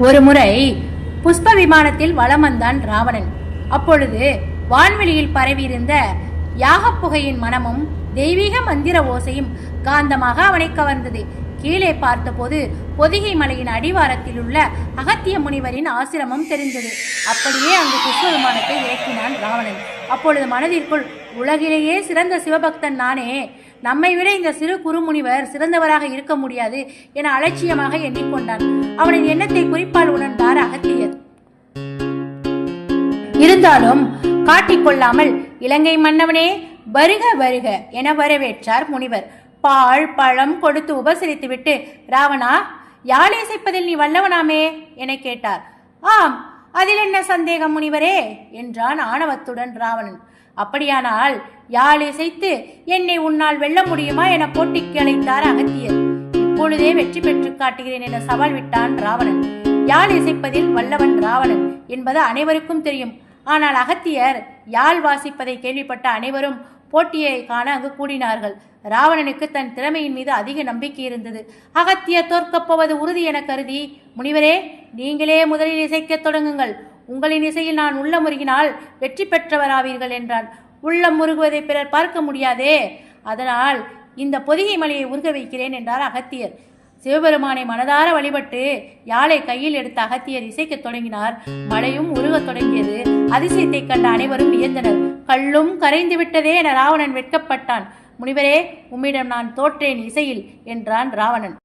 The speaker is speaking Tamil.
ஒரு முறை புஷ்ப விமானத்தில் வலம் வந்தான் ராவணன். அப்பொழுது வான்வெளியில் பரவியிருந்த யாகப் புகையின் மனமும் தெய்வீக மந்திர ஓசையும் காந்தமாக அவனை கவர்ந்தது. கீழே பார்த்தபோது பொதிகை மலையின் அடிவாரத்தில் உள்ள அகத்திய முனிவரின் ஆசிரமம் தெரிந்தது. அப்படியே அங்கு புஷ்ப விமானத்தை இறக்கினான் ராவணன். அப்பொழுது மனதிற்குள் உலகிலேயே சிறந்த சிவபக்தன் நானே. நம்மை விட இந்த சிறு குறுமுனிவர் சிறந்தவராக இருக்க முடியாது என அலட்சியமாக எண்ணிக்கொண்டான் அவனின் எண்ணத்தை குறிப்பால் உணர்ந்தார் அகத்தியர் இருந்தாலும் காட்டிக்கொள்ளாமல் இலங்கை மன்னவனே வருக வருக என வரவேற்றார் முனிவர். பால் பழம் கொடுத்து உபசரித்துவிட்டு ராவணா யாழ் இசைப்பதில் நீ வல்லவனாமே என கேட்டார். ஆம் அதில் என்ன சந்தேகம் முனிவரே? என்றான் ஆணவத்துடன் ராவணன். அப்படியானால் யாழ் இசைத்து என்னை உன்னால் வெல்ல முடியுமா என போட்டிக்கு அழைத்தார் அகத்தியர். இப்பொழுதே வெற்றி பெற்று காட்டுகிறேன் என சவால் விட்டான் ராவணன். யாழ் இசைப்பதில் வல்லவன் ராவணன் என்பது அனைவருக்கும் தெரியும். ஆனால் அகத்தியர் யாழ் வாசிப்பதை கேள்விப்பட்ட அனைவரும் போட்டியை காண அங்கு கூடினார்கள். ராவணனுக்கு தன் திறமையின் மீது அதிக நம்பிக்கை இருந்தது. அகத்தியர் தோற்கப் போவது உறுதி என கருதி முனிவரே நீங்களே முதலில் இசைக்கத் தொடங்குங்கள். உங்களின் இசையில் நான் உள்ள முருகினால் வெற்றி பெற்றவராவீர்கள் என்றான். உள்ளம் முருகுவதை பிறர் பார்க்க முடியாதே. அதனால் இந்த பொதிகை மலையை உருக வைக்கிறேன் என்றார் அகத்தியர். சிவபெருமானை மனதார வழிபட்டு யாழை கையில் எடுத்த அகத்தியர் இசைக்கத் தொடங்கினார். மழையும் உருகத் தொடங்கியது. அதிசயத்தைக் கண்ட அனைவரும் வியந்தனர். கல்லும் கரைந்து விட்டதே என ராவணன் வெட்கப்பட்டான். முனிவரே உம்மிடம் நான் தோற்றேன் இசையில் என்றான் ராவணன்.